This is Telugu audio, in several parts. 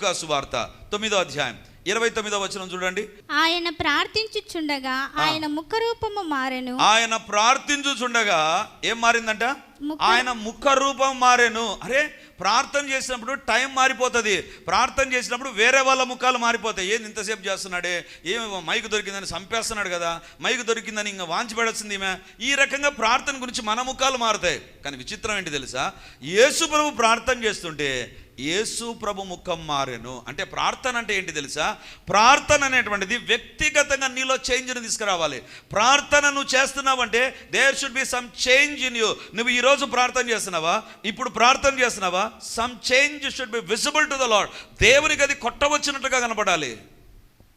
లూకాసు వార్త తొమ్మిదో అధ్యాయం. ఇరవై తొమ్మిదో వచనం చూడండి. ఆయన ప్రార్థించుచుండగా ఆయన ముఖరూపము మారెను. ఆయన ప్రార్థించుచుండగా ఏం మారిందంట? ముఖ- ఆయన ముఖ రూపం మారేను. అరే ప్రార్థన చేసినప్పుడు టైం మారిపోతుంది. ప్రార్థన చేసినప్పుడు వేరే వాళ్ళ ముఖాలు మారిపోతాయి. ఏంది ఇంతసేపు చేస్తున్నాడే? ఏమి మైకు దొరికిందని చంపేస్తున్నాడు కదా. మైకు దొరికిందని ఇంకా వాంచి పడేస్తుంది ఈమె. ఈ రకంగా ప్రార్థన గురించి మన ముఖాలు మారుతాయి. కానీ విచిత్రం ఏంటి తెలుసా? యేసు ప్రభు ప్రార్థన చేస్తుంటే యేసు ప్రభు ముఖం మారెను. అంటే ప్రార్థన అంటే ఏంటి తెలుసా? ప్రార్థన అనేటువంటిది వ్యక్తిగతంగా నీలో చేంజ్ని తీసుకురావాలి. ప్రార్థన నువ్వు చేస్తున్నావంటే there should be some change in you నువ్వు ఈరోజు ప్రార్థన చేస్తున్నావా? ఇప్పుడు ప్రార్థన చేస్తున్నావా? Some change should be visible to the lord దేవునికి అది కొట్టవచ్చినట్టుగా కనపడాలి.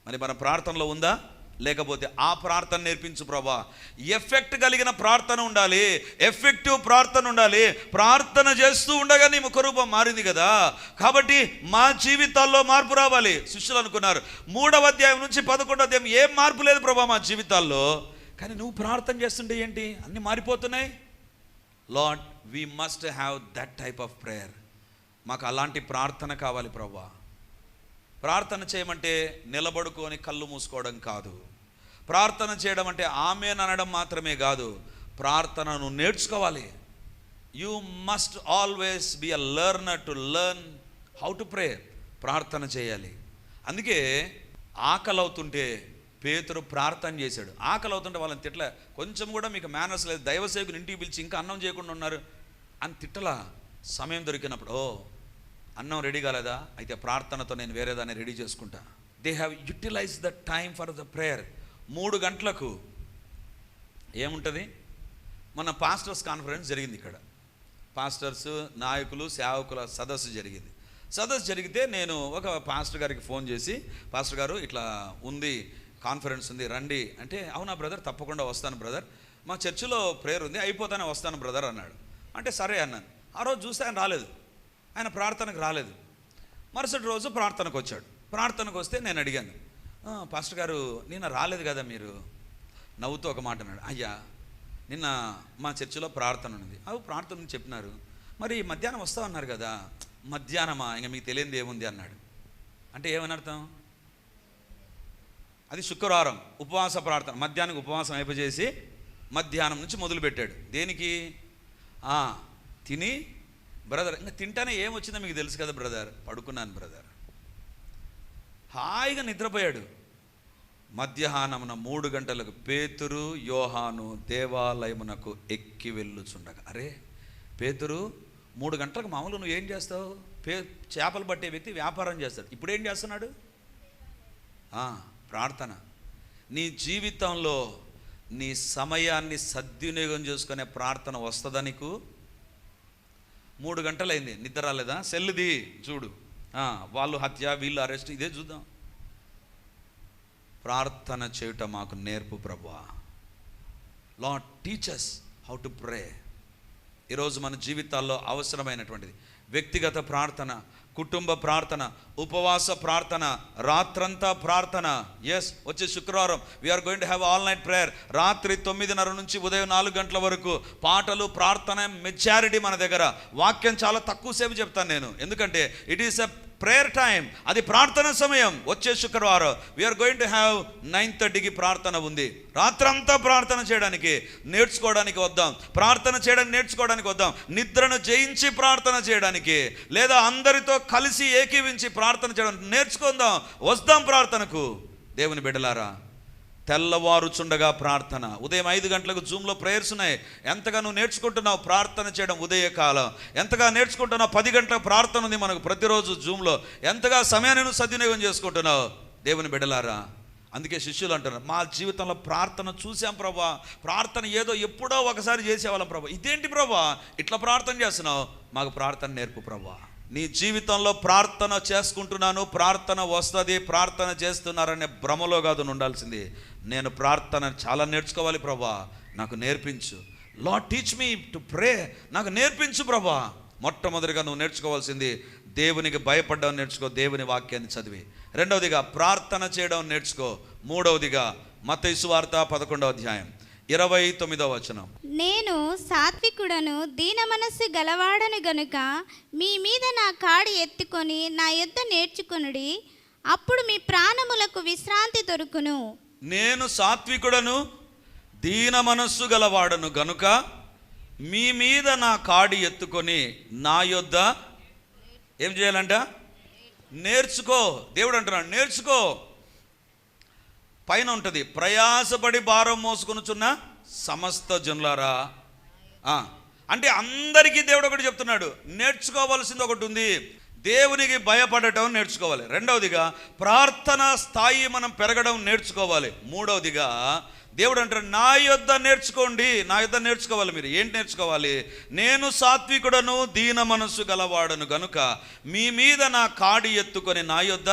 మరి మన ప్రార్థనలో ఉందా? లేకపోతే ఆ ప్రార్థన నేర్పించు ప్రభా. ఎఫెక్ట్ కలిగిన ప్రార్థన ఉండాలి. ఎఫెక్టివ్ ప్రార్థన ఉండాలి. ప్రార్థన చేస్తూ ఉండగా నీ ముఖరూపం మారింది కదా. కాబట్టి మా జీవితాల్లో మార్పు రావాలి. శిష్యులు అనుకున్నారు. మూడవ అధ్యాయం నుంచి పదకొండవ అధ్యాయం ఏం మార్పు లేదు ప్రభా మా జీవితాల్లో. కానీ నువ్వు ప్రార్థన చేస్తుంటే ఏంటి? అన్ని మారిపోతున్నాయి. Lord we must have that type of prayer మాకు అలాంటి ప్రార్థన కావాలి ప్రభా. ప్రార్థన చేయమంటే నిలబడుకొని కళ్ళు మూసుకోవడం కాదు. ప్రార్థన చేయడం అంటే ఆమెన్ అనడం మాత్రమే కాదు ప్రార్థనను నేర్చుకోవాలి. You must always be a learner to learn how to pray ప్రార్థన చేయాలి. అందుకే ఆకలి అవుతుంటే పేతురు ప్రార్థన చేశాడు. ఆకలి అవుతుంటే వాళ్ళని తిట్ల కొంచెం కూడా మీకు మేనర్స్ లేదు. దైవసేవకుని ఇంటికి పిలిచి ఇంకా అన్నం చేయకుండా ఉన్నారు అని తిట్టలా. సమయం దొరికినప్పుడు ఓ అన్నం రెడీ కాలేదా? అయితే ప్రార్థనతో నేను వేరేదాన్ని రెడీ చేసుకుంటా. They have utilize the time for the prayer మూడు గంటలకు ఏముంటుంది? మన పాస్టర్స్ కాన్ఫరెన్స్ జరిగింది ఇక్కడ. పాస్టర్స్ నాయకులు సేవకుల సదస్సు జరిగింది. సదస్సు జరిగితే నేను ఒక పాస్టర్ గారికి ఫోన్ చేసి పాస్టర్ గారు ఇట్లా ఉంది కాన్ఫరెన్స్ ఉంది రండి. అంటే అవునా బ్రదర్? తప్పకుండా వస్తాను బ్రదర్. మా చర్చిలో ప్రేయర్ ఉంది అయిపోతానే వస్తాను బ్రదర్ అన్నాడు. అంటే సరే అన్నాను. ఆ రోజు చూస్తే ఆయన రాలేదు. ఆయన ప్రార్థనకు రాలేదు. మరుసటి రోజు ప్రార్థనకు వచ్చాడు. ప్రార్థనకు వస్తే నేను అడిగాను. పాస్టర్ గారు నిన్న రాలేదు కదా మీరు? నవ్వుతూ ఒక మాట అన్నాడు. అయ్యా నిన్న మా చర్చిలో ప్రార్థన ఉంది అవి ప్రార్థన చెప్పినారు. మరి మధ్యాహ్నం వస్తా అన్నారు కదా. మధ్యాహ్నమా? ఇంకా మీకు తెలియంది ఏముంది? అన్నాడు. అంటే ఏమని అర్థం? అది శుక్రవారం ఉపవాస ప్రార్థన. మధ్యాహ్నం ఉపవాసం అయిపోచేసి మధ్యాహ్నం నుంచి మొదలుపెట్టాడు. దేనికి? తిని బ్రదర్. ఇంకా తింటానే ఏమొచ్చిందో మీకు తెలుసు కదా బ్రదర్. పడుకున్నాను బ్రదర్. హాయిగా నిద్రపోయాడు. మధ్యాహ్నమున మూడు గంటలకు పేతురు యోహాను దేవాలయమునకు ఎక్కి వెళ్ళుచుండగా. అరే పేతురు మూడు గంటలకు మామూలు నువ్వు ఏం చేస్తావు? పే చేపలు పట్టే వ్యక్తి వ్యాపారం చేస్తాడు. ఇప్పుడు ఏం చేస్తున్నాడు? ప్రార్థన. నీ జీవితంలో నీ సమయాన్ని సద్వినియోగం చేసుకునే ప్రార్థన వస్తుందా నీకు? మూడు గంటలైంది. నిద్ర రాలేదా? సెల్లుది చూడు. వాళ్ళు హత్య వీళ్ళు అరెస్ట్ ఇదే చూద్దాం. ప్రార్థన చేయటం మాకు నేర్పు ప్రభా lot teachers how to pray ఈరోజు మన జీవితాల్లో అవసరమైనటువంటిది. వ్యక్తిగత ప్రార్థన కుటుంబ ప్రార్థన ఉపవాస ప్రార్థన రాత్రంతా ప్రార్థన. ఎస్ వచ్చే శుక్రవారం. We are going to have all night prayer రాత్రి తొమ్మిదిన్నర నుంచి ఉదయం నాలుగు గంటల వరకు పాటలు ప్రార్థన మెజారిటీ మన దగ్గర. వాక్యం చాలా తక్కువసేపు చెప్తాను నేను. ఎందుకంటే it is a prayer time అది ప్రార్థన సమయం. వచ్చే శుక్రవారం we are going to have nine థర్టీకి ప్రార్థన ఉంది. రాత్రంతా ప్రార్థన చేయడానికి నేర్చుకోవడానికి వద్దాం. ప్రార్థన చేయడానికి నేర్చుకోవడానికి వద్దాం. నిద్రను జయించి ప్రార్థన చేయడానికి లేదా అందరితో కలిసి ఏకీవించి ప్రార్థన చేయడానికి నేర్చుకుందాం. వస్తాం ప్రార్థనకు. దేవుని బిడ్డలారా తెల్లవారుచుండగా ప్రార్థన. ఉదయం ఐదు గంటలకు జూమ్లో ప్రేయర్స్ ఉన్నాయి. ఎంతగా నువ్వు నేర్చుకుంటున్నావు ప్రార్థన చేయడం ఉదయకాలం. ఎంతగా నేర్చుకుంటున్నావు పది గంటల ప్రార్థన ఉంది మనకు ప్రతిరోజు జూమ్లో. ఎంతగా సమయాన్ని నువ్వు సద్వినియోగం చేసుకుంటున్నావు? దేవుని బిడలారా అందుకే శిష్యులు అంటున్నారు మా జీవితంలో ప్రార్థన చూసాం ప్రభా. ప్రార్థన ఏదో ఎప్పుడో ఒకసారి చేసేవాళ్ళం ప్రభా. ఇదేంటి ప్రభా? ఇట్లా ప్రార్థన చేస్తున్నావు? మాకు ప్రార్థన నేర్పు ప్రభా. నీ జీవితంలో ప్రార్థన చేసుకుంటున్నాను ప్రార్థన వస్తుంది ప్రార్థన చేస్తున్నారనే భ్రమలో కాదు ఉండాల్సింది. నేను ప్రార్థన చాలా నేర్చుకోవాలి ప్రభా నాకు నేర్పించు. లా టీచ్ మీ టు ప్రే నాకు నేర్పించు ప్రభా. మొట్టమొదటిగా నువ్వు నేర్చుకోవాల్సింది దేవునికి భయపడడం నేర్చుకో దేవుని వాక్యాన్ని చదివి. రెండవదిగా ప్రార్థన చేయడం నేర్చుకో. మూడవదిగా మతైసు వార్త పదకొండవ అధ్యాయం. ఇరవై తొమ్మిదో వచనం. నేను సాత్వికుడను దీన మనస్సు గలవాడను గనుక మీ మీద నా కాడి ఎత్తుకొని నా యొద్ద నేర్చుకొనుడి అప్పుడు మీ ప్రాణములకు విశ్రాంతి దొరుకును. నేను సాత్వికుడను దీన మనస్సు గలవాడను గనుక మీ మీద నా కాడి ఎత్తుకొని నా యొద్ద ఏం చేయాలంట? నేర్చుకో. దేవుడు అంటున్నాడు నేర్చుకో. పైన ఉంటుంది. ప్రయాసపడి భారం మోసుకొనుచున్న సమస్త జనులారా. అంటే అందరికీ దేవుడు ఒకటి చెప్తున్నాడు. నేర్చుకోవాల్సింది ఒకటి ఉంది. దేవునికి భయపడటం నేర్చుకోవాలి. రెండవదిగా ప్రార్థన స్థాయి మనం పెరగడం నేర్చుకోవాలి. మూడవదిగా దేవుడు అంటారు నా యొద్ద నేర్చుకోండి. నా యొద్ద నేర్చుకోవాలి మీరు. ఏంటి నేర్చుకోవాలి? నేను సాత్వికుడను దీన మనస్సు గలవాడను గనుక మీ మీద నా కాడి ఎత్తుకొని నా యొద్ద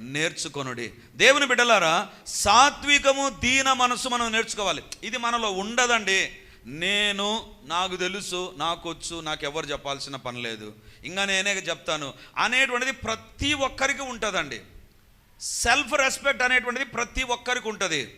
నేర్చుకొనుడి. దేవుని బిడ్డలారా సాత్వికము దీన మనసు మనం నేర్చుకోవాలి. ఇది మనలో ఉండదండి. నేను నాకు తెలుసు నాకొచ్చు నాకు చెప్పాల్సిన పని లేదు. ఇంకా నేనే చెప్తాను. అనేటువంటిది ప్రతి ఒక్కరికి ఉంటుందండి. సెల్ఫ్ రెస్పెక్ట్ అనేటువంటిది ప్రతి ఒక్కరికి ఉంటుంది.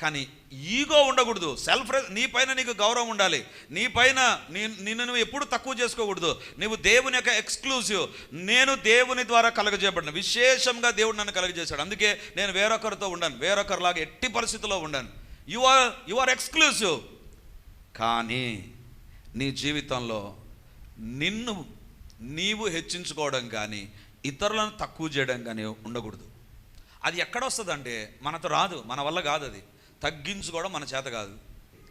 కానీ ఈగో ఉండకూడదు. సెల్ఫ్ నీ పైన నీకు గౌరవం ఉండాలి. నీ పైన నీ నిన్ను నువ్వు ఎప్పుడు తక్కువ చేసుకోకూడదు. నువ్వు దేవుని యొక్క ఎక్స్క్లూజివ్ నేను దేవుని ద్వారా కలగజేయబడిన విశేషంగా దేవుడు నన్ను కలగజేశాడు. అందుకే నేను వేరొకరితో ఉండను. వేరొకరిలాగా ఎట్టి పరిస్థితిలో ఉండను. You are you are exclusive కానీ నీ జీవితంలో నిన్ను నీవు హెచ్చించుకోవడం కానీ ఇతరులను తక్కువ చేయడం కానీ ఉండకూడదు. అది ఎక్కడొస్తుందంటే మనతో రాదు. మన వల్ల కాదు అది. తగ్గించుకోవడం మన చేత కాదు.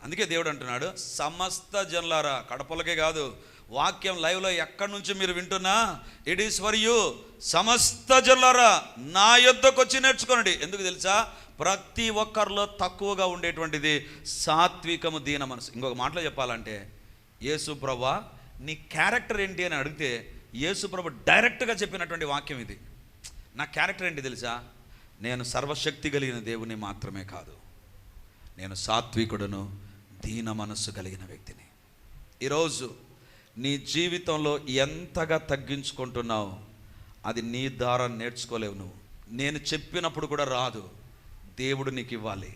అందుకే దేవుడు అంటున్నాడు సమస్త జనులారా కడపలకే కాదు వాక్యం లైవ్లో ఎక్కడి నుంచి మీరు వింటున్నా ఇట్ ఈస్ ఫర్ యూ సమస్త జనులారా నా యొద్దకు వచ్చి నేర్చుకోనండి. ఎందుకు తెలుసా? ప్రతి ఒక్కరిలో తక్కువగా ఉండేటువంటిది సాత్వికము దీన మనసు. ఇంకొక మాటలో చెప్పాలంటే యేసు ప్రభా నీ క్యారెక్టర్ ఏంటి అని అడిగితే యేసు ప్రభు డైరెక్ట్గా చెప్పినటువంటి వాక్యం ఇది. నా క్యారెక్టర్ ఏంటి తెలుసా? నేను సర్వశక్తి కలిగిన దేవుని మాత్రమే కాదు. నేను సాత్వికుడును దీన మనస్సు కలిగిన వ్యక్తిని. ఈరోజు నీ జీవితంలో ఎంతగా తగ్గించుకుంటున్నావు అది నీ ద్వారా నేర్చుకోలేవు నువ్వు. నేను చెప్పినప్పుడు కూడా రాదు దేవుడు నీకు ఇవ్వాలి.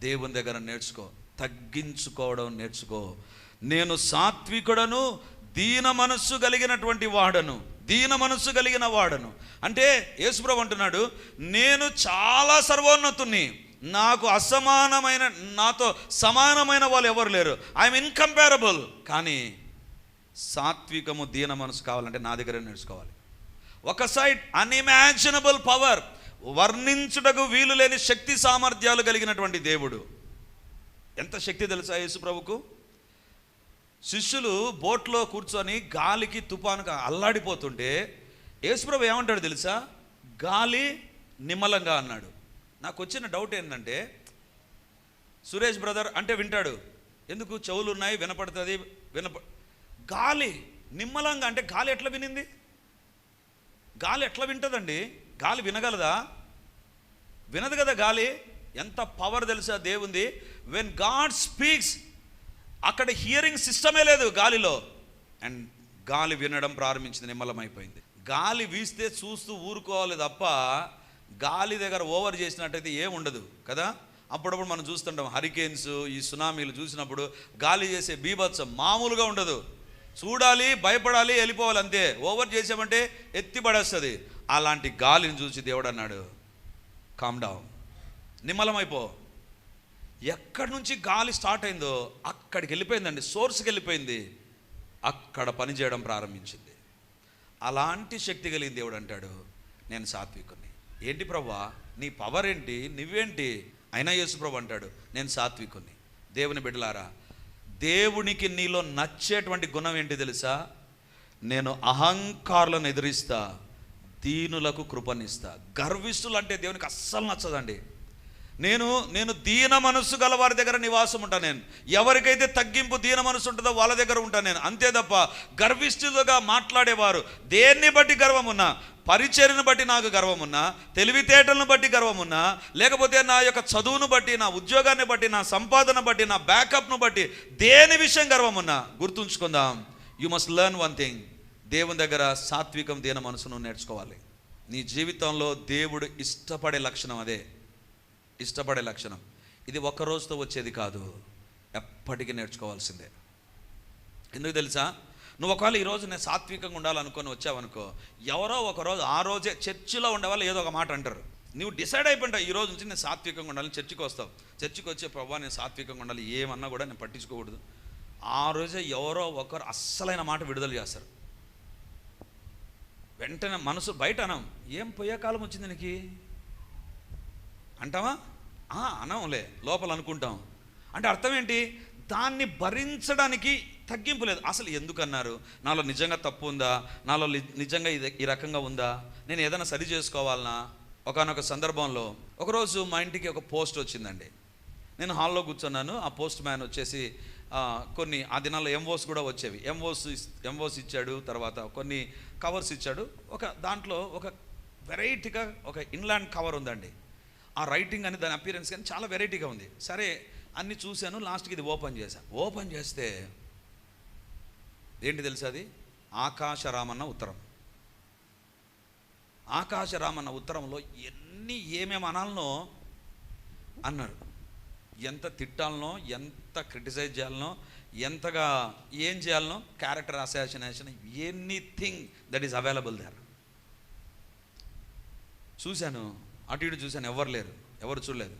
దేవుని దగ్గర నేర్చుకో తగ్గించుకోవడం నేర్చుకో. నేను సాత్వికుడను దీన మనస్సు కలిగినటువంటి వాడను దీన మనస్సు కలిగిన వాడను. అంటే యేసుప్రభు అంటున్నాడు నేను చాలా సర్వోన్నతుని నాకు అసమానమైన నాతో సమానమైన వాళ్ళు ఎవరు లేరు. ఐఎమ్ ఇన్కంపారబుల్ కానీ సాత్వికము దీన మనసు కావాలంటే నా దగ్గర నేర్చుకోవాలి. ఒక సైడ్ అన్ఇమాజినబుల్ పవర్ వర్ణించుటకు వీలు లేని శక్తి సామర్థ్యాలు కలిగినటువంటి దేవుడు. ఎంత శక్తి తెలుసా యేసు ప్రభుకు శిష్యులు బోట్లో కూర్చొని గాలికి తుఫానుగా అల్లాడిపోతుంటే యేసుప్రభు ఏమంటాడు తెలుసా? గాలి నిమ్మలంగా అన్నాడు. నాకు వచ్చిన డౌట్ ఏంటంటే సురేష్ బ్రదర్ అంటే వింటాడు ఎందుకు చెవులు ఉన్నాయి వినపడుతుంది వినప గాలి నిమ్మలంగా అంటే గాలి ఎట్లా వినింది? గాలి ఎట్లా వింటుందండి? గాలి వినగలదా? వినదు కదా గాలి? ఎంత పవర్ తెలుసా దేవుంది? వెన్ గాడ్ స్పీక్స్ అక్కడ హియరింగ్ సిస్టమే లేదు గాలిలో. అండ్ గాలి వినడం ప్రారంభించింది నిమ్మలమైపోయింది. గాలి వీస్తే చూస్తూ ఊరుకోవాలి తప్ప గాలి దగ్గర ఓవర్ చేసినట్టయితే ఏముండదు కదా? అప్పుడప్పుడు మనం చూస్తుంటాం హరికేన్స్ ఈ సునామీలు చూసినప్పుడు గాలి చేసే బీభత్సం మామూలుగా ఉండదు. చూడాలి భయపడాలి వెళ్ళిపోవాలి అంతే. ఓవర్ చేసామంటే ఎత్తి పడేస్తుంది. అలాంటి గాలిని చూసి దేవుడు అన్నాడు కామ్ డౌన్ నిమ్మలమైపో. ఎక్కడి నుంచి గాలి స్టార్ట్ అయిందో అక్కడికి వెళ్ళిపోయిందండి సోర్స్కి వెళ్ళిపోయింది. అక్కడ పని చేయడం ప్రారంభించింది. అలాంటి శక్తి కలిగిన దేవుడు అంటాడు నేను సాత్వికుని ఏంటి ప్రభా నీ పవర్ ఏంటి నువ్వేంటి? అయినా యేసు ప్రభు అంటాడు నేను సాత్వికుని దేవుని బిడ్డలారా దేవునికి నీలో నచ్చేటువంటి గుణం ఏంటి తెలుసా? నేను అహంకారులను ఎదిరిస్తా దీనులకు కృపనిస్తా. గర్విస్తులు అంటే దేవునికి అస్సలు నచ్చదండి. నేను నేను దీన మనస్సు గల వారి దగ్గర నివాసం ఉంటాను నేను. ఎవరికైతే తగ్గింపు దీన మనస్సు ఉంటుందో వాళ్ళ దగ్గర ఉంటాను నేను. అంతే తప్ప గర్విష్ఠులుగా మాట్లాడేవారు దేన్ని బట్టి గర్వం ఉన్నా పరిచర్ను బట్టి నాకు గర్వమున్నా తెలివితేటలను బట్టి గర్వమున్నా లేకపోతే నా యొక్క చదువును బట్టి నా ఉద్యోగాన్ని బట్టి నా సంపాదన బట్టి నా బ్యాకప్ను బట్టి దేని విషయం గర్వమున్నా గుర్తుంచుకుందాం. You must learn one thing దేవుని దగ్గర సాత్వికం దేన మనసును నేర్చుకోవాలి. నీ జీవితంలో దేవుడు ఇష్టపడే లక్షణం అదే. ఇష్టపడే లక్షణం. ఇది ఒక్క రోజుతో వచ్చేది కాదు. ఎప్పటికీ నేర్చుకోవాల్సిందే. ఎందుకు తెలుసా? నువ్వు ఒకవేళ ఈరోజు నేను సాత్వికంగా ఉండాలనుకొని వచ్చావనుకో ఎవరో ఒకరోజు ఆ రోజే చర్చిలో ఉండేవాళ్ళు ఏదో ఒక మాట అంటారు. నువ్వు డిసైడ్ అయిపోయింటావు ఈ రోజు నుంచి నేను సాత్వికంగా ఉండాలని చర్చికి వస్తావు. చర్చికి వచ్చే ప్రభావ నేను సాత్వికంగా ఉండాలి ఏమన్నా కూడా నేను పట్టించుకోకూడదు. ఆ రోజే ఎవరో ఒకరు అస్సలైన మాట విడుదల చేస్తారు. వెంటనే మనసు బయట అనం ఏం పోయే కాలం వచ్చింది నీకు? అంటావా? అనంలే లోపల అనుకుంటాం. అంటే అర్థం ఏంటి? దాన్ని భరించడానికి తగ్గింపు లేదు. అసలు ఎందుకన్నారు? నాలో నిజంగా తప్పు ఉందా? నాలో నిజంగా ఇది ఈ రకంగా ఉందా? నేను ఏదైనా సరి చేసుకోవాలనా? ఒకనొక సందర్భంలో ఒకరోజు మా ఇంటికి ఒక పోస్ట్ వచ్చిందండి. నేను హాల్లో కూర్చున్నాను. ఆ పోస్ట్ మ్యాన్ వచ్చేసి కొన్ని ఆ దినాల్లో ఎంఓస్ కూడా వచ్చేవి. ఎంఓస్ ఎంఓస్ ఇచ్చాడు తర్వాత కొన్ని కవర్స్ ఇచ్చాడు. ఒక దాంట్లో ఒక వెరైటీగా ఒక ఇన్లాండ్ కవర్ ఉందండి. ఆ రైటింగ్ అని దాని అపీరెన్స్ కానీ చాలా వెరైటీగా ఉంది. సరే అన్ని చూశాను. లాస్ట్కి ఇది ఓపెన్ చేశాను ఓపెన్ చేస్తే ఏంటి తెలుసా అది? ఆకాశరామన్న ఉత్తరం. ఆకాశరామన్న ఉత్తరంలో ఎన్ని ఏమేమి అనాలనో అన్నారు ఎంత తిట్టాలనో ఎంత క్రిటిసైజ్ చేయాలనో ఎంతగా ఏం చేయాలనో character assassination anything that is available there చూశాను. అటు ఇటు చూశాను. ఎవరు లేరు? ఎవరు చూడలేదు?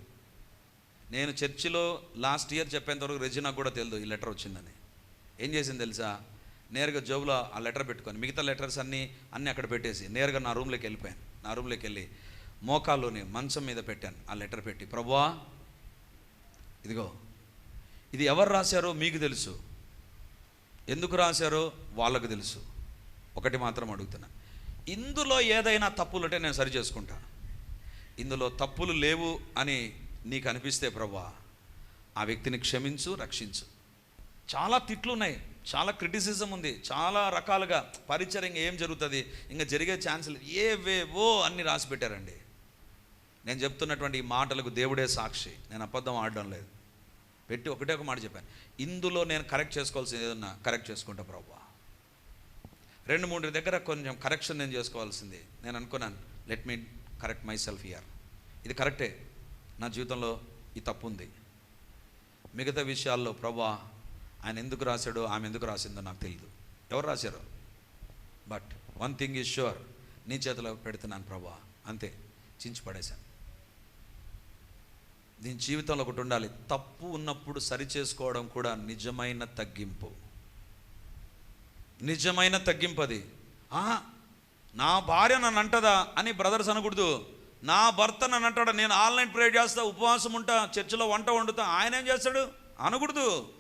నేను చర్చిలో లాస్ట్ ఇయర్ చెప్పేంతవరకు రెజినా కూడా తెలియదు ఈ లెటర్ వచ్చిందని. ఏం చేసింది తెలుసా? నేరుగా జోబులో ఆ లెటర్ పెట్టుకొని మిగతా లెటర్స్ అన్నీ అన్నీ అక్కడ పెట్టేసి నేరుగా నా రూమ్లోకి వెళ్ళిపోయాను. నా రూమ్లోకి వెళ్ళి మోకాల్లోని మంచం మీద పెట్టాను ఆ లెటర్ పెట్టి ప్రభువా ఇదిగో ఇది ఎవరు రాశారో మీకు తెలుసు. ఎందుకు రాశారో వాళ్ళకు తెలుసు. ఒకటి మాత్రం అడుగుతున్నా. ఇందులో ఏదైనా తప్పులు ఉంటే నేను సరి చేసుకుంటా. ఇందులో తప్పులు లేవు అని నీకు అనిపిస్తే ప్రభా ఆ వ్యక్తిని క్షమించు రక్షించు. చాలా తిట్లు ఉన్నాయి. చాలా క్రిటిసిజం ఉంది. చాలా రకాలుగా పరిచయం ఏం జరుగుతుంది? ఇంకా జరిగే ఛాన్స్ లేదు ఏవేవో అన్ని రాసి పెట్టారండి. నేను చెప్తున్నటువంటి ఈ మాటలకు దేవుడే సాక్షి. నేను అబద్ధం ఆడడం లేదు. పెట్టి ఒకటే ఒక మాట చెప్పాను. ఇందులో నేను కరెక్ట్ చేసుకోవాల్సింది ఏదన్నా కరెక్ట్ చేసుకుంటా ప్రభా రెండు మూడు దగ్గర కొంచెం కరెక్షన్ నేను చేసుకోవాల్సింది. నేను అనుకున్నాను let me correct myself here ఇది కరెక్టే నా జీవితంలో ఈ తప్పు ఉంది. మిగతా విషయాల్లో ప్రభా ఆయన ఎందుకు రాశాడో ఆమె ఎందుకు రాసిందో నాకు తెలియదు ఎవరు రాశారు? But one thing is sure నీ చేతిలో పెడుతున్నాను ప్రభా అంతే చించి పడేశాను. దీని జీవితంలో ఒకటి ఉండాలి తప్పు ఉన్నప్పుడు సరి చేసుకోవడం కూడా నిజమైన తగ్గింపు. నిజమైన తగ్గింపు అది. నా భార్య నన్ను అంటదా అని బ్రదర్స్ అనకూడదు. నా భర్త నన్ను అంటాడు నేను ఆన్లైన్ ప్రేయర్ చేస్తా ఉపవాసం ఉంటా చర్చిలో వంట వండుతా ఆయన ఏం చేస్తాడు? అనకూడదు.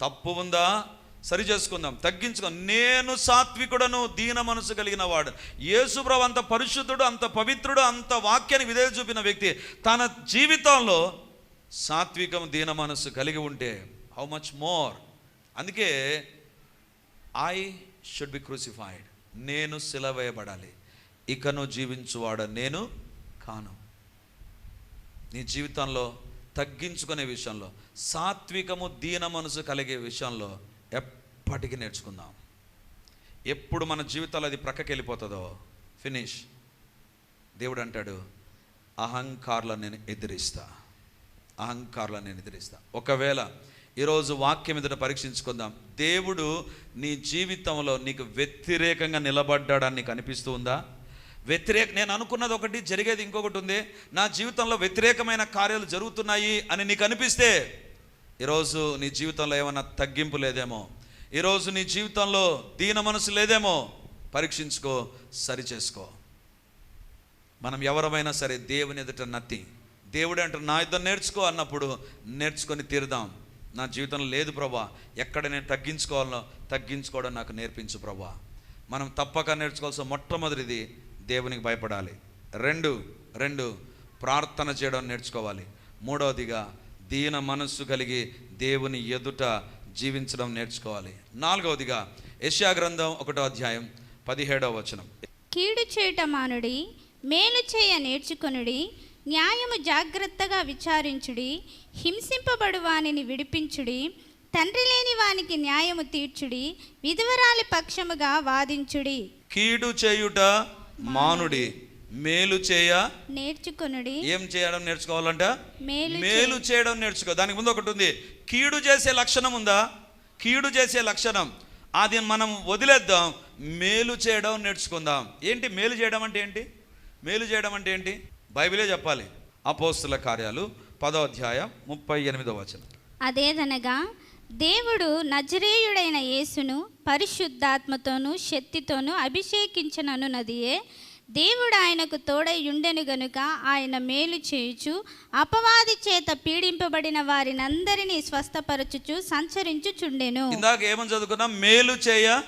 తప్పు ఉందా? సరి చేసుకుందాం. తగ్గించుకుందాం. నేను సాత్వికుడను దీన మనసు కలిగిన వాడు. యేసుప్రభు అంత పరిశుద్ధుడు అంత పవిత్రుడు అంత వాక్యాన్ని విధేయ చూపిన వ్యక్తి. తన జీవితంలో సాత్వికం దీన మనసు కలిగి ఉంటే హౌ మచ్ మోర్ అందుకే ఐ షుడ్ బి క్రూసిఫైడ్ నేను సిలవేయబడాలి. ఇకను జీవించువాడ నేను కాను. నీ జీవితంలో తగ్గించుకునే విషయంలో సాత్వికము దీన మనసు కలిగే విషయంలో ఎప్పటికీ నేర్చుకుందాం. ఎప్పుడు మన జీవితాలు అది ప్రక్కకి వెళ్ళిపోతుందో ఫినిష్. దేవుడు అంటాడు అహంకారులను నేను ఎదిరిస్తా. అహంకారులను నేను ఎదిరిస్తా. ఒకవేళ ఈరోజు వాక్యం ఎదుట పరీక్షించుకుందాం దేవుడు నీ జీవితంలో నీకు వ్యతిరేకంగా నిలబడ్డాడని నీకు అనిపిస్తూ ఉందా? వ్యతిరేక నేను అనుకున్నది ఒకటి జరిగేది ఇంకొకటి ఉంది. నా జీవితంలో వ్యతిరేకమైన కార్యాలు జరుగుతున్నాయి అని నీకు అనిపిస్తే ఈరోజు నీ జీవితంలో ఏమైనా తగ్గింపు లేదేమో. ఈరోజు నీ జీవితంలో దీన మనసు లేదేమో. పరీక్షించుకో సరి చేసుకో మనం ఎవరమైనా సరే దేవుని ఎదుట నత్తి. దేవుడు అంటే నా యుద్ధం నేర్చుకో అన్నప్పుడు నేర్చుకొని తీరుదాం. నా జీవితంలో లేదు ప్రభా. ఎక్కడ నేను తగ్గించుకోవాలనో తగ్గించుకోవడం నాకు నేర్పించు ప్రభా. మనం తప్పక నేర్చుకోవాల్సిన మొట్టమొదటిది దేవునికి భయపడాలి. రెండు రెండు ప్రార్థన చేయడం నేర్చుకోవాలి. మూడవదిగా దీన మనస్సు కలిగి దేవుని ఎదుట జీవించడం నేర్చుకోవాలి. నాలుగవదిగా యెషయా గ్రంథం ఒకటో అధ్యాయం పదిహేడవ వచనం. కీడు చేయుట మానుడి మేలు చేయ నేర్చుకొనుడి న్యాయము జాగ్రత్తగా విచారించుడి హింసింపబడు వానిని విడిపించుడి తండ్రి లేని వానికి న్యాయము తీర్చుడి విధవరాలి పక్షముగా వాదించుడి. కీడు చేయుట మానుడి మేలు చేయ. నేర్చుకొనుడి. ఏం చేయడం నేర్చుకోవాలంట? మేలు చేయడం నేర్చుకో. దానికి ముందు ఒకటి ఉంది. కీడు చేసే లక్షణం ఉందా? కీడు చేసే లక్షణం. అది మనం వదిలేద్దాం. మేలు చేయడం నేర్చుకుందాం. ఏంటి? మేలు చేయడం అంటే ఏంటి? మేలు చేయడం అంటే ఏంటి? బైబిలే చెప్పాలి. అపోస్తుల కార్యాలు పదో అధ్యాయం ముప్పై ఎనిమిదో వచనం. అదేదనగా దేవుడు నజరేయుడైన యేసును పరిశుద్ధాత్మతోనూ శక్తితోనూ అభిషేకించననున్నదియే. దేవుడు ఆయనకు తోడై ఉండెను గనుక ఆయన మేలు చేయుచు అపవాది చేత పీడింపబడిన వారినందరినీ స్వస్థపరచుచు సంచరించుచుండెను. ఇందాక ఏమని చదువుకున్నా? మేలు చేయ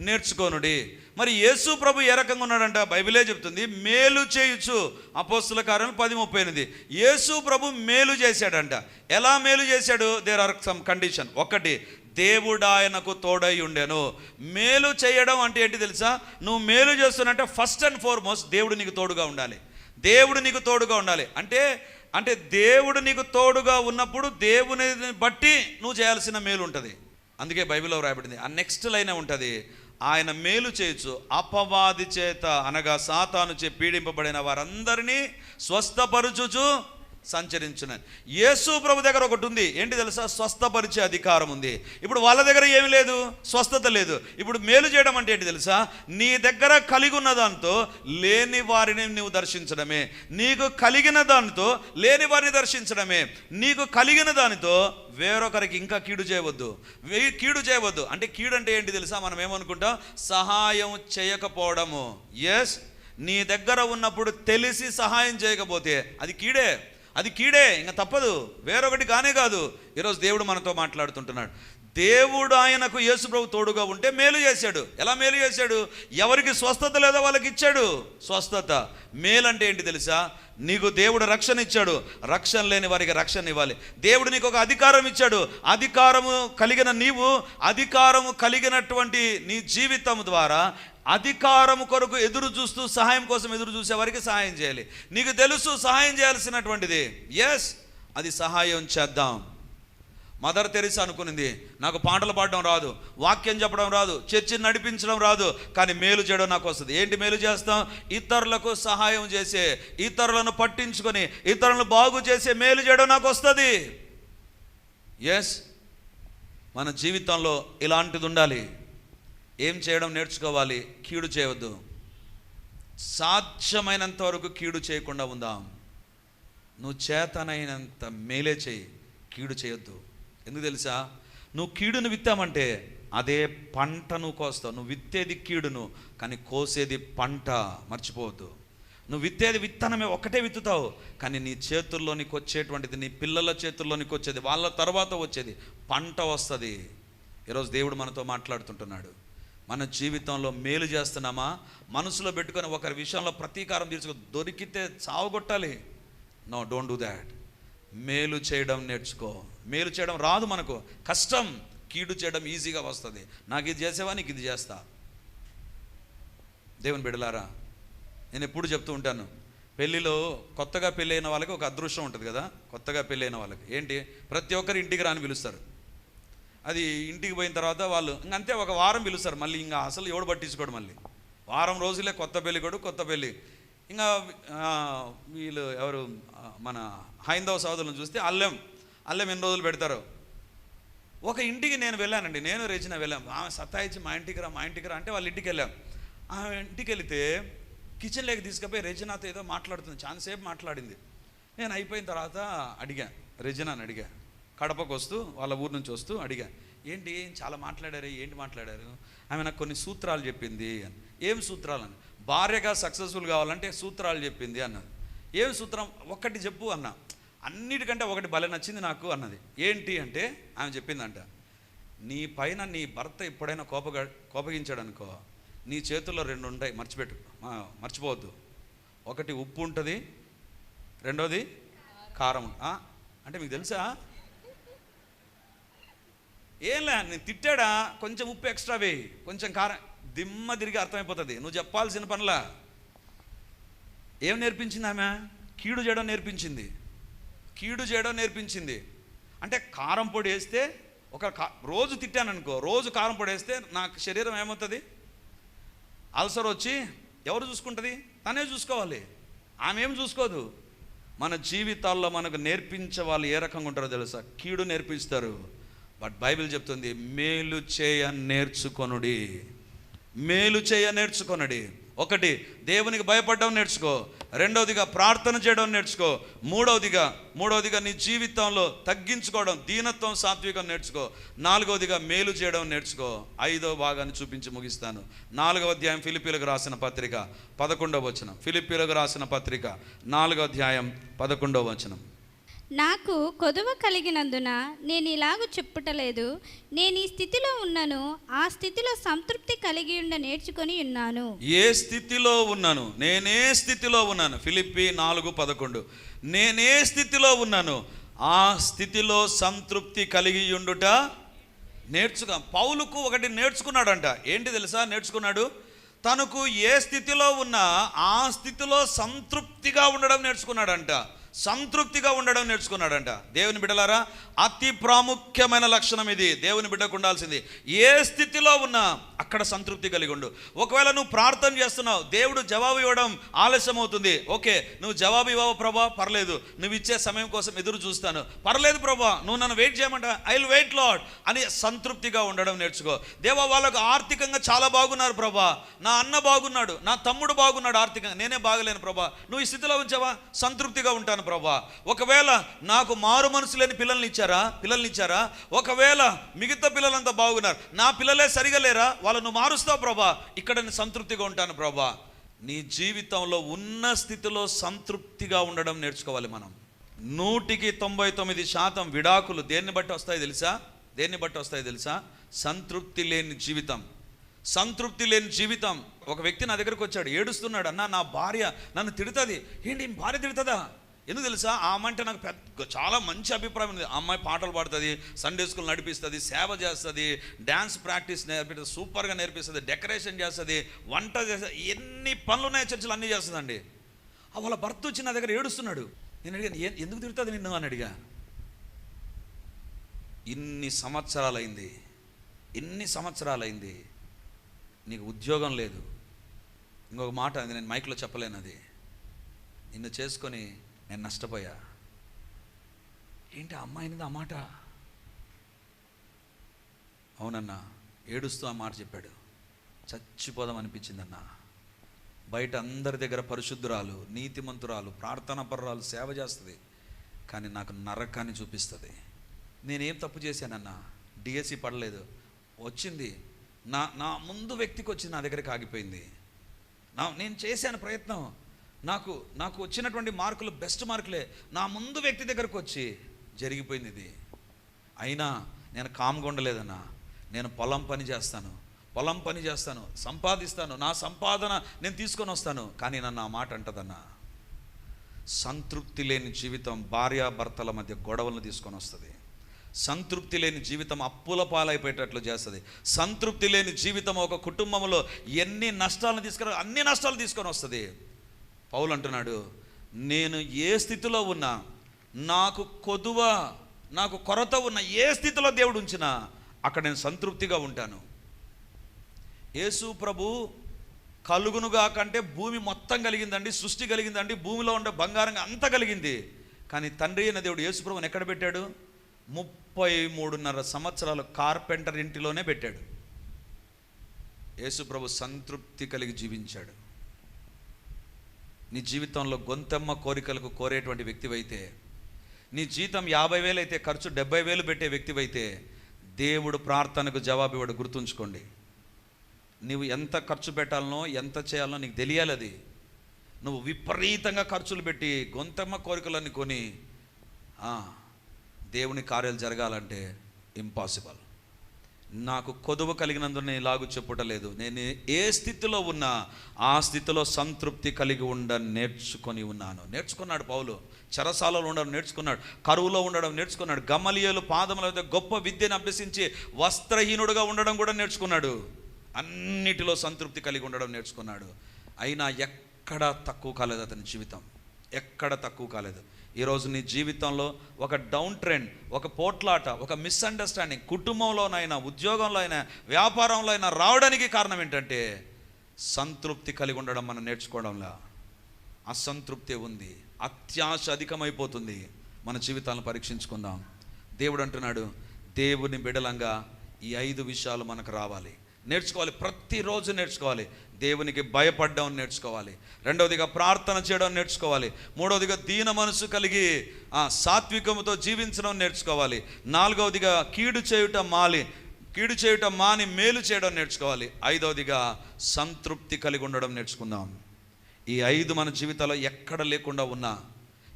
నేర్చుకోనుడి. మరి యేసు ప్రభు ఏ రకంగా ఉన్నాడంట? బైబిలే చెప్తుంది మేలు చేయొచ్చు అపోస్తుల కార్యాలు పది ముప్పై ఎనిమిది. యేసు ప్రభు మేలు చేశాడంట. ఎలా మేలు చేశాడు? దేర్ ఆర్ సమ్ కండిషన్ ఒకటి దేవుడు ఆయనకు తోడై ఉండెను. మేలు చేయడం అంటే ఏంటి తెలుసా? నువ్వు మేలు చేస్తున్నట్టే ఫస్ట్ అండ్ ఫార్మోస్ట్ దేవుడు నీకు తోడుగా ఉండాలి. దేవుడు నీకు తోడుగా ఉండాలి. అంటే అంటే దేవుడు నీకు తోడుగా ఉన్నప్పుడు దేవుని బట్టి నువ్వు చేయాల్సిన మేలు ఉంటుంది. అందుకే బైబిల్లో రాయబడింది. ఆ నెక్స్ట్ లైన్ ఉంటుంది? ఆయన మేలు చేయొచ్చు అపవాది చేత అనగా సాతాను చే పీడింపబడిన వారందరినీ స్వస్థపరుచుచు సంచరించిన యేసు ప్రభు దగ్గర ఒకటి ఉంది ఏంటి తెలుసా? స్వస్థపరిచే అధికారం ఉంది. ఇప్పుడు వాళ్ళ దగ్గర ఏమి లేదు స్వస్థత లేదు. ఇప్పుడు మేలు చేయడం అంటే ఏంటి తెలుసా? నీ దగ్గర కలిగి ఉన్న దాంతో లేని వారిని నువ్వు దర్శించడమే. నీకు కలిగిన దానితో లేని వారిని దర్శించడమే. నీకు కలిగిన దానితో వేరొకరికి ఇంకా కీడు చేయవద్దు. కీడు చేయవద్దు. అంటే కీడు అంటే ఏంటి తెలుసా? మనం ఏమనుకుంటాం? సహాయం చేయకపోవడము. ఎస్ నీ దగ్గర ఉన్నప్పుడు తెలిసి సహాయం చేయకపోతే అది కీడే. అది కీడే ఇంకా తప్పదు. వేరొకటి కానే కాదు. ఈరోజు దేవుడు మనతో మాట్లాడుతుంటున్నాడు. దేవుడు ఆయనకు యేసుప్రభు తోడుగా ఉంటే మేలు చేశాడు. ఎలా మేలు చేశాడు? ఎవరికి స్వస్థత లేదో వాళ్ళకి ఇచ్చాడు? స్వస్థత. మేలు అంటే ఏంటి తెలుసా? నీకు దేవుడు రక్షణ ఇచ్చాడు. రక్షణ లేని వారికి రక్షణ ఇవ్వాలి. దేవుడు నీకు ఒక అధికారం ఇచ్చాడు. అధికారము కలిగిన నీవు అధికారము కలిగినటువంటి నీ జీవితం ద్వారా అధికారం కొరకు ఎదురు చూస్తూ సహాయం కోసం ఎదురు చూసేవారికి సహాయం చేయాలి. నీకు తెలుసు సహాయం చేయాల్సినటువంటిది. ఎస్ అది సహాయం చేద్దాం. మదర్ తెరిసి అనుకునింది నాకు పాటలు పాడడం రాదు వాక్యం చెప్పడం రాదు చర్చిని నడిపించడం రాదు కానీ మేలు చేయడం నాకు వస్తుంది. ఏంటి మేలు చేస్తాం? ఇతరులకు సహాయం చేసే ఇతరులను పట్టించుకొని ఇతరులను బాగు చేసే మేలు చేయడం నాకు వస్తుంది. ఎస్ మన జీవితంలో ఇలాంటిది ఉండాలి. ఏం చేయడం నేర్చుకోవాలి? కీడు చేయవద్దు. సాధ్యమైనంత వరకు కీడు చేయకుండా ఉందాం. నువ్వు చేతనైనంత మేలే చేయి. కీడు చేయొద్దు. ఎందుకు తెలుసా? నువ్వు కీడును విత్తామంటే అదే పంట నువ్వు కోస్తావు. నువ్వు విత్తేది కీడును కానీ కోసేది పంట మర్చిపోవద్దు. నువ్వు విత్తేది విత్తనమే ఒకటే విత్తుతావు కానీ నీ చేతుల్లోనికి వచ్చేటువంటిది నీ పిల్లల చేతుల్లోనికి వచ్చేది వాళ్ళ తర్వాత వచ్చేది పంట వస్తుంది. ఈరోజు దేవుడు మనతో మాట్లాడుతుంటున్నాడు. మన జీవితంలో మేలు చేస్తున్నామా? మనసులో పెట్టుకొని ఒకరి విషయంలో ప్రతీకారం తీర్చుకో దొరికితే చావగొట్టాలి. నో డోంట్ డూ దాట్ మేలు చేయడం నేర్చుకో. మేలు చేయడం రాదు మనకు. కష్టం కీడు చేయడం ఈజీగా వస్తుంది. నాకు ఇది చేసేవా? నీకు ఇది చేస్తా. దేవుని బిడలారా నేను ఎప్పుడు చెప్తూ ఉంటాను. పెళ్ళిలో కొత్తగా పెళ్ళైన వాళ్ళకి ఒక అదృష్టం ఉంటుంది కదా? కొత్తగా పెళ్ళైన వాళ్ళకి. ఏంటి? ప్రతి ఒక్కరు ఇంటికి రాని పిలుస్తారు. అది ఇంటికి పోయిన తర్వాత వాళ్ళు ఇంకంతే ఒక వారం పిలుస్తారు. మళ్ళీ ఇంకా అసలు ఎవడు పట్టించుకోడు మళ్ళీ. వారం రోజులే కొత్త పెళ్ళి కొడు కొత్త పెళ్ళి. ఇంకా వీళ్ళు ఎవరు మన హైందవ సోదరులను చూస్తే అల్లెం. అల్లెం ఎన్ని రోజులు పెడతారు? ఒక ఇంటికి నేను వెళ్ళానండి. నేను రేచిన వెళ్ళాం. ఆమె సతాయించి మా ఇంటికి రా మా ఇంటికి రా అంటే వాళ్ళ ఇంటికి వెళ్ళాం. ఆమె ఇంటికి వెళితే కిచెన్లోకి తీసుకుపోయి రెజినాతో ఏదో మాట్లాడుతుంది. చాలాసేపు మాట్లాడింది. నేను అయిపోయిన తర్వాత అడిగా రెజినాని అడిగా కడపకు వస్తూ వాళ్ళ ఊరు నుంచి వస్తూ అడిగా ఏంటి? చాలా మాట్లాడారు ఏంటి మాట్లాడారు? ఆమె నాకు కొన్ని సూత్రాలు చెప్పింది అని. ఏం సూత్రాలు? అని భార్యగా సక్సెస్ఫుల్ కావాలంటే సూత్రాలు చెప్పింది అన్నది ఏం సూత్రం? ఒక్కటి చెప్పు అన్న. అన్నిటికంటే ఒకటి భలే నచ్చింది నాకు అన్నది. ఏంటి? అంటే ఆమె చెప్పిందంట. నీ పైన నీ భర్త ఎప్పుడైనా కోపగా కోపగించాడు అనుకో నీ చేతుల్లో రెండు ఉంటాయి మర్చిపెట్టు మర్చిపోవద్దు. ఒకటి ఉప్పు ఉంటుంది రెండోది కారం అంటే మీకు తెలుసా? ఏంలే నేను తిట్టాడా? కొంచెం ఉప్పు ఎక్స్ట్రా వేయి. కొంచెం కారం. దిమ్మ తిరిగి అర్థమైపోతుంది. నువ్వు చెప్పాల్సిన పనులా. ఏం నేర్పించింది ఆమె? కీడు చేయడం నేర్పించింది. కీడు చేయడం నేర్పించింది. అంటే కారం పొడి వేస్తే ఒక కా రోజు తిట్టాను అనుకో రోజు కారం పొడి వేస్తే నాకు శరీరం ఏమవుతుంది? అల్సర్ వచ్చి ఎవరు చూసుకుంటుంది? తనే చూసుకోవాలి. ఆమె ఏం చూసుకోదు? మన జీవితాల్లో మనకు నేర్పించే వాళ్ళు ఏ రకంగా ఉంటారో తెలుసా? కీడు నేర్పిస్తారు. బట్ బైబిల్ చెప్తుంది మేలు చేయ నేర్చుకొనుడి. మేలు చేయ నేర్చుకొనడి. ఒకటి దేవునికి భయపడడం నేర్చుకో. రెండవదిగా ప్రార్థన చేయడం నేర్చుకో. మూడవదిగా మూడవదిగా నీ జీవితంలో తగ్గించుకోవడం దీనత్వం సాత్వికం నేర్చుకో. నాలుగవదిగా మేలు చేయడం నేర్చుకో. ఐదవ భాగాన్ని చూపించి ముగిస్తాను. నాలుగవ అధ్యాయం ఫిలిపీలకు రాసిన పత్రిక పదకొండవ వచనం. ఫిలిపీలకు రాసిన పత్రిక నాలుగవ అధ్యాయం పదకొండవ వచనం. నాకు కొదువ కలిగినందున నేను ఇలాగ చెప్పుటలేదు. నేను ఈ స్థితిలో ఉన్నాను ఆ స్థితిలో సంతృప్తి కలిగి ఉండ నేర్చుకొని ఉన్నాను. ఏ స్థితిలో ఉన్నాను? నేనే స్థితిలో ఉన్నాను. ఫిలిప్పి నాలుగు పదకొండు. నేనే స్థితిలో ఉన్నాను. ఆ స్థితిలో సంతృప్తి కలిగి ఉండుట నేర్చుక పౌలుకు ఒకటి నేర్చుకున్నాడంట. ఏంటి తెలుసా నేర్చుకున్నాడు? తనకు ఏ స్థితిలో ఉన్నా ఆ స్థితిలో సంతృప్తిగా ఉండడం నేర్చుకున్నాడంట. సంతృప్తిగా ఉండడం నేర్చుకున్నాడంట. దేవుని బిడ్డలారా అతి ప్రాముఖ్యమైన లక్షణం ఇది. దేవుని బిడ్డకు ఉండాల్సింది. ఏ స్థితిలో ఉన్నా అక్కడ సంతృప్తి కలిగి ఉండు. ఒకవేళ నువ్వు ప్రార్థన చేస్తున్నావు దేవుడు జవాబు ఇవ్వడం ఆలస్యం అవుతుంది ఓకే నువ్వు జవాబు ఇవ్వవు ప్రభా పర్లేదు. నువ్వు ఇచ్చే సమయం కోసం ఎదురు చూస్తాను. పర్లేదు ప్రభా నువ్వు నన్ను వెయిట్ చేయమంట? ఐ విల్ వెయిట్ లాడ్ అని సంతృప్తిగా ఉండడం నేర్చుకో. దేవా వాళ్ళకు ఆర్థికంగా చాలా బాగున్నారు ప్రభా. నా అన్న బాగున్నాడు నా తమ్ముడు బాగున్నాడు ఆర్థికంగా. నేనే బాగలేను ప్రభా. నువ్వు ఈ స్థితిలో ఉంచావా? సంతృప్తిగా ఉంటాను ప్రభా. ఒకవేళ నాకు మారు మనసు లేని పిల్లల్ని ఇచ్చారా? పిల్లల్ని ఇచ్చారా? ఒకవేళ మిగతా పిల్లలంతా బాగున్నారు నా పిల్లలే సరిగా లేరా? వాళ్ళను మారుస్తావు ప్రభా. ఇక్కడ నేను సంతృప్తిగా ఉంటాను ప్రభా. నీ జీవితంలో ఉన్న స్థితిలో సంతృప్తిగా ఉండడం నేర్చుకోవాలి మనం. నూటికి తొంభై తొమ్మిది శాతం విడాకులు దేన్ని బట్టి వస్తాయి తెలుసా? దేన్ని బట్టి వస్తాయి తెలుసా? సంతృప్తి లేని జీవితం. సంతృప్తి లేని జీవితం. ఒక వ్యక్తి నా దగ్గరకు వచ్చాడు ఏడుస్తున్నాడు అన్న నా భార్య నన్ను తిడుతుంది. ఏంటి భార్య తిడుతుందా? ఎందుకు తెలుసా? ఆ అంటే నాకు పెద్ద చాలా మంచి అభిప్రాయం ఉంది. అమ్మాయి పాటలు పాడుతుంది సండే స్కూల్ నడిపిస్తుంది సేవ చేస్తుంది డ్యాన్స్ ప్రాక్టీస్ నేర్పిస్తుంది సూపర్గా నేర్పిస్తుంది డెకరేషన్ చేస్తుంది వంట చేస్తుంది ఎన్ని పనులు ఉన్నాయి చర్చలు అన్నీ చేస్తుందండి. ఆ వాళ్ళ భర్త వచ్చి నా దగ్గర ఏడుస్తున్నాడు. నేను అడిగాను ఎందుకు తిడుతుంది నిన్ను? అని అడిగా. ఇన్ని సంవత్సరాలైంది ఎన్ని సంవత్సరాలైంది నీకు ఉద్యోగం లేదు. ఇంకొక మాట అది నేను మైక్లో చెప్పలేను అది. నిన్ను చేసుకొని నేను నష్టపోయా. ఏంటి ఆ అమ్మాయినిది ఆ మాట? అవునన్నా ఏడుస్తూ ఆ మాట చెప్పాడు. చచ్చిపోదాం అనిపించిందన్నా. బయట అందరి దగ్గర పరిశుద్ధురాలు నీతిమంతురాలు ప్రార్థనాపరురాలు సేవ చేస్తుంది. కానీ నాకు నరకాన్ని చూపిస్తుంది. నేనేం తప్పు చేశానన్నా? డిఎస్సి పడలేదు. వచ్చింది. నా నా ముందు వ్యక్తికి వచ్చి నా దగ్గరికి ఆగిపోయింది. నా నేను చేశాను ప్రయత్నం. నాకు నాకు వచ్చినటువంటి మార్కులు బెస్ట్ మార్కులే. నా ముందు వ్యక్తి దగ్గరకు వచ్చి జరిగిపోయింది ఇది. అయినా నేను కామ్గా ఉండలేదన్నా. నేను పొలం పని చేస్తాను. పొలం పని చేస్తాను. సంపాదిస్తాను. నా సంపాదన నేను తీసుకొని వస్తాను. కానీ నన్ను ఆ మాట అంటదన్నా. సంతృప్తి లేని జీవితం భార్యాభర్తల మధ్య గొడవలను తీసుకొని వస్తుంది. సంతృప్తి లేని జీవితం అప్పుల పాలైపోయేటట్లు చేస్తుంది. సంతృప్తి లేని జీవితం ఒక కుటుంబంలో ఎన్ని నష్టాలను తీసుకురా అన్ని నష్టాలు తీసుకొని వస్తుంది. పౌలు అంటున్నాడు నేను ఏ స్థితిలో ఉన్నా నాకు కొదువ నాకు కొరత ఉన్న ఏ స్థితిలో దేవుడు ఉంచినా అక్కడ నేను సంతృప్తిగా ఉంటాను. యేసు ప్రభు కలుగునుగా కంటే భూమి మొత్తం కలిగిందండి సృష్టి కలిగిందండి భూమిలో ఉండే బంగారంగా అంతా కలిగింది. కానీ తండ్రి అయిన దేవుడు యేసు ప్రభుని ఎక్కడ పెట్టాడు? ముప్పై మూడున్నర సంవత్సరాలు కార్పెంటర్ ఇంటిలోనే పెట్టాడు. యేసు ప్రభు సంతృప్తి కలిగి జీవించాడు. నీ జీవితంలో గొంతెమ్మ కోరికలకు కోరేటువంటి వ్యక్తివైతే నీ జీతం యాభై వేలు అయితే ఖర్చు డెబ్బై వేలు పెట్టే వ్యక్తివైతే దేవుడు ప్రార్థనకు జవాబు ఇవ్వడు. గుర్తుంచుకోండి. నువ్వు ఎంత ఖర్చు పెట్టాలనో ఎంత చేయాలనో నీకు తెలియాలి అది. నువ్వు విపరీతంగా ఖర్చులు పెట్టి గొంతమ్మ కోరికలన్నీ కొని దేవుని కార్యాలు జరగాలంటే ఇంపాసిబుల్ నాకు కొదువ కలిగినందున నేను చెప్పుటలేదు నేను ఏ స్థితిలో ఉన్నా ఆ స్థితిలో సంతృప్తి కలిగి ఉండ నేర్చుకొని ఉన్నాను. నేర్చుకున్నాడు పౌలు. చెరసాలలో ఉండడం నేర్చుకున్నాడు. కరువులో ఉండడం నేర్చుకున్నాడు. గమలియలు పాదముల గొప్ప విద్యను అభ్యసించి వస్త్రహీనుడుగా ఉండడం కూడా నేర్చుకున్నాడు. అన్నిటిలో సంతృప్తి కలిగి ఉండడం నేర్చుకున్నాడు. అయినా ఎక్కడా తక్కువ కాలేదు అతని జీవితం. ఎక్కడ తక్కువ కాలేదు. ఈరోజు నీ జీవితంలో ఒక డౌన్ ట్రెండ్ ఒక పోట్లాట ఒక మిస్అండర్స్టాండింగ్ కుటుంబంలోనైనా ఉద్యోగంలో అయినా వ్యాపారంలో అయినా రావడానికి కారణం ఏంటంటే సంతృప్తి కలిగి ఉండడం మనం నేర్చుకోవడంలా. అసంతృప్తి ఉంది అత్యాశ అధికమైపోతుంది. మన జీవితాలను పరీక్షించుకుందాం. దేవుడు అంటున్నాడు దేవుని బిడలంగా ఈ ఐదు విషయాలు మనకు రావాలి. నేర్చుకోవాలి ప్రతిరోజు నేర్చుకోవాలి. దేవునికి భయపడడం నేర్చుకోవాలి. రెండవదిగా ప్రార్థన చేయడం నేర్చుకోవాలి. మూడవదిగా దీన మనసు కలిగి ఆ సాత్వికముతో జీవించడం నేర్చుకోవాలి. నాలుగవదిగా కీడు చేయుట మాలి కీడు చేయుట మాని మేలు చేయడం నేర్చుకోవాలి. ఐదవదిగా సంతృప్తి కలిగి ఉండడం నేర్చుకుందాం. ఈ ఐదు మన జీవితాల్లో ఎక్కడ లేకుండా ఉన్నా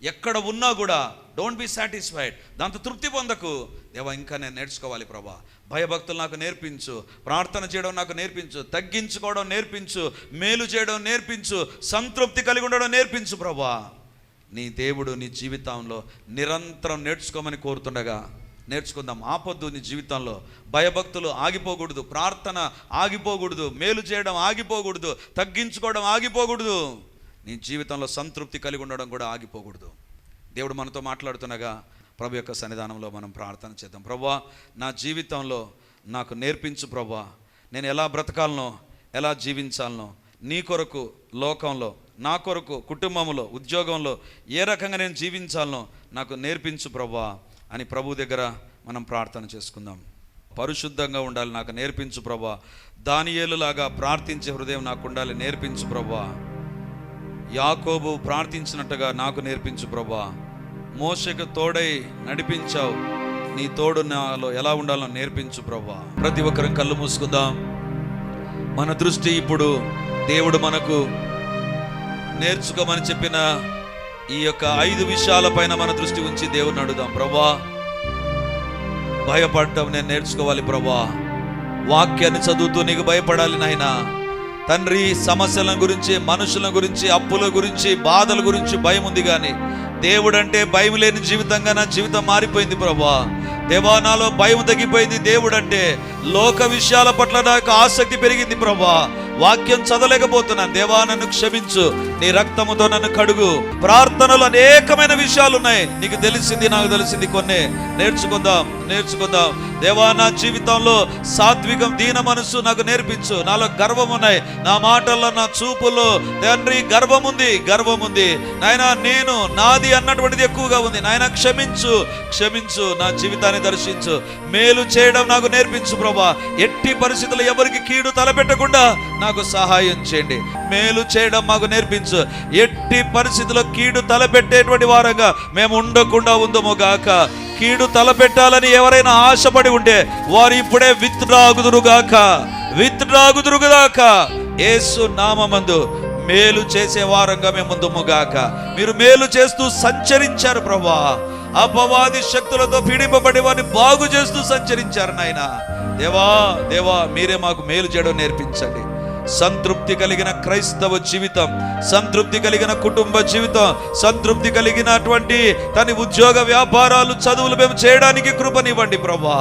ఎక్కడ ఉన్నా కూడా డోంట్ బి సాటిస్ఫైడ్ దాంతో తృప్తి పొందకు. దేవా ఇంకా నేను నేర్చుకోవాలి ప్రభా. భయభక్తులు నాకు నేర్పించు ప్రార్థన చేయడం నాకు నేర్పించు తగ్గించుకోవడం నేర్పించు మేలు చేయడం నేర్పించు సంతృప్తి కలిగి ఉండడం నేర్పించు ప్రభా. నీ దేవుడు నీ జీవితంలో నిరంతరం నేర్చుకోమని కోరుతుండగా నేర్చుకుందాం. ఆపొద్దు నీ జీవితంలో. భయభక్తులు ఆగిపోకూడదు ప్రార్థన ఆగిపోకూడదు మేలు చేయడం ఆగిపోకూడదు తగ్గించుకోవడం ఆగిపోకూడదు. నీ జీవితంలో సంతృప్తి కలిగి ఉండడం కూడా ఆగిపోకూడదు. దేవుడు మనతో మాట్లాడుతుండగా ప్రభు యొక్క సన్నిధానంలో మనం ప్రార్థన చేద్దాం. ప్రభా నా జీవితంలో నాకు నేర్పించు ప్రభా నేను ఎలా బ్రతకాలనో ఎలా జీవించాలనో నీ కొరకు లోకంలో నా కొరకు కుటుంబంలో ఉద్యోగంలో ఏ రకంగా నేను జీవించాలనో నాకు నేర్పించు ప్రభా అని ప్రభు దగ్గర మనం ప్రార్థన చేసుకుందాం. పరిశుద్ధంగా ఉండాలి నాకు నేర్పించు ప్రభా. దానియేలులాగా ప్రార్థించే హృదయం నాకు ఉండాలి నేర్పించు ప్రభా. యాకోబు ప్రార్థించినట్టుగా నాకు నేర్పించు ప్రభా. మోసకు తోడై నడిపించావు. నీ తోడు నాలో ఎలా ఉండాలో నేర్పించు ప్రభా ప్రతి ఒక్కరం కళ్ళు మూసుకుందాం. మన దృష్టి ఇప్పుడు దేవుడు మనకు నేర్చుకోమని చెప్పిన ఈ యొక్క ఐదు విషయాలపైన మన దృష్టి ఉంచి దేవుని అడుగుదాం. ప్రభా భయపడటం నేను నేర్చుకోవాలి ప్రభా వాక్యాన్ని చదువుతూ నీకు భయపడాలి నాయనా. తండ్రి సమస్యల గురించి మనుషుల గురించి అప్పుల గురించి బాధల గురించి భయం ఉంది కానీ దేవుడంటే భయం లేని జీవితంగా నా జీవితం మారిపోయింది ప్రభా. దేవా నాలో భయం తగ్గిపోయింది. దేవుడంటే లోక విషయాల పట్ల నాకు ఆసక్తి పెరిగింది ప్రభా. వాక్యం చదవలేకపోతున్నాను. దేవా నన్ను క్షమించు. నీ రక్తముతో నన్ను కడుగు. ప్రార్థనలు అనేకమైన విషయాలు ఉన్నాయి నీకు తెలిసింది నాకు తెలిసింది కొన్ని. నేర్చుకుందాం నేర్చుకుందాం. దేవా నా జీవితంలో సాత్వికం దీన మనసు నాకు నేర్పించు. నాలో గర్వం ఉన్నాయి నా మాటల్లో నా చూపుల్లో తండ్రి గర్వం ఉంది గర్వం ఉంది నాయన నేను నాది అన్నటువంటిది ఎక్కువగా ఉంది. నాయన క్షమించు క్షమించు నా జీవితాన్ని దర్శించు. మేలు చేయడం నాకు నేర్పించు ప్రభా. ఎట్టి పరిస్థితులు ఎవరికి కీడు తలపెట్టకుండా నాకు సహాయం చేయండి. మేలు చేయడం మాకు నేర్పించు. ఎట్టి పరిస్థితిలో కీడు తలపెట్టేటువంటి వారంగా మేము ఉండకుండా ఉందము గాక. కీడు తలపెట్టాలని ఎవరైనా ఆశపడి ఉంటే వారు ఇప్పుడే విత్డ్రాగుదురుగాక విత్డ్రాగుదురుగాక ఏసు నామమందు మేలు చేసే వారంగా మేము ముందుముగాక మీరు మేలు చేస్తూ సంచరించారు ప్రభా అపవాది శక్తులతో పీడింపబడి వారిని బాగు చేస్తూ సంచరించారు నాయన. దేవా దేవా మీరే మాకు మేలు చేయడం నేర్పించండి. సంతృప్తి కలిగిన క్రైస్తవ జీవితం సంతృప్తి కలిగిన కుటుంబ జీవితం సంతృప్తి కలిగినటువంటి తన ఉద్యోగ వ్యాపారాలు చదువులు మేము చేయడానికి కృపనివ్వండి ప్రభా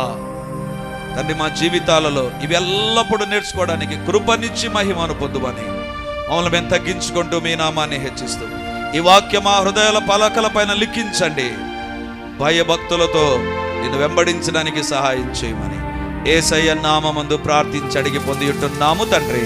తండ్రి మా జీవితాలలో ఇవి ఎల్లప్పుడూ నేర్చుకోవడానికి కృపనిచ్చి మహిమను పొందువని మమ్మల్ని మేము తగ్గించుకుంటూ మీ నామాన్ని హెచ్చిస్తూ ఈ వాక్యం మా హృదయాల పలకల పైన లిఖించండి. భయభక్తులతో నేను వెంబడించడానికి సహాయం చేయమని ఏసయ్య నామందు ప్రార్థించి అడిగి పొంది ఉంటున్నాము తండ్రి.